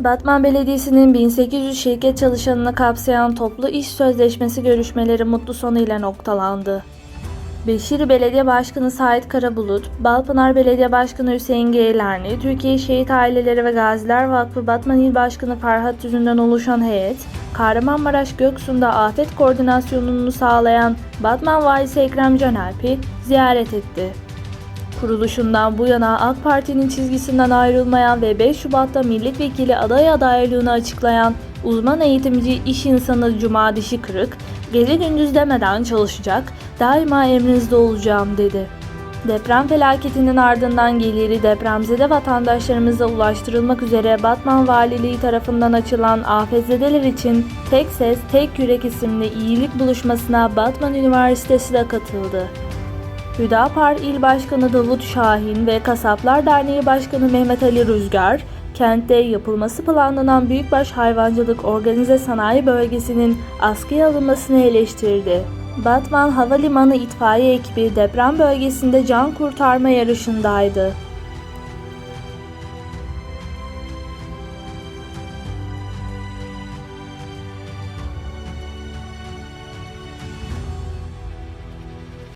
Batman Belediyesi'nin 1800 şirket çalışanını kapsayan toplu iş sözleşmesi görüşmeleri mutlu sonuyla noktalandı. Beşiri Belediye Başkanı Sait Karabulut, Balpınar Belediye Başkanı Hüseyin Geylerni, Türkiye Şehit Aileleri ve Gaziler Vakfı Batman İl Başkanı Ferhat Tüzün'den oluşan heyet, Kahramanmaraş Göksu'nda afet koordinasyonunu sağlayan Batman Valisi Ekrem Canerp'i ziyaret etti. Kuruluşundan bu yana AK Parti'nin çizgisinden ayrılmayan ve 5 Şubat'ta milletvekili aday adaylığını açıklayan uzman eğitimci iş insanı Cuma Dişi Kırık, gece gündüz demeden çalışacak, daima emrinizde olacağım dedi. Deprem felaketinin ardından geliri depremzede vatandaşlarımıza ulaştırılmak üzere Batman Valiliği tarafından açılan afetzedeler için Tek Ses Tek Yürek isimli iyilik buluşmasına Batman Üniversitesi de katıldı. Hüdapar İl Başkanı Davut Şahin ve Kasaplar Derneği Başkanı Mehmet Ali Rüzgar, kentte yapılması planlanan büyükbaş hayvancılık organize sanayi bölgesinin askıya alınmasını eleştirdi. Batman Havalimanı itfaiye ekibi deprem bölgesinde can kurtarma yarışındaydı.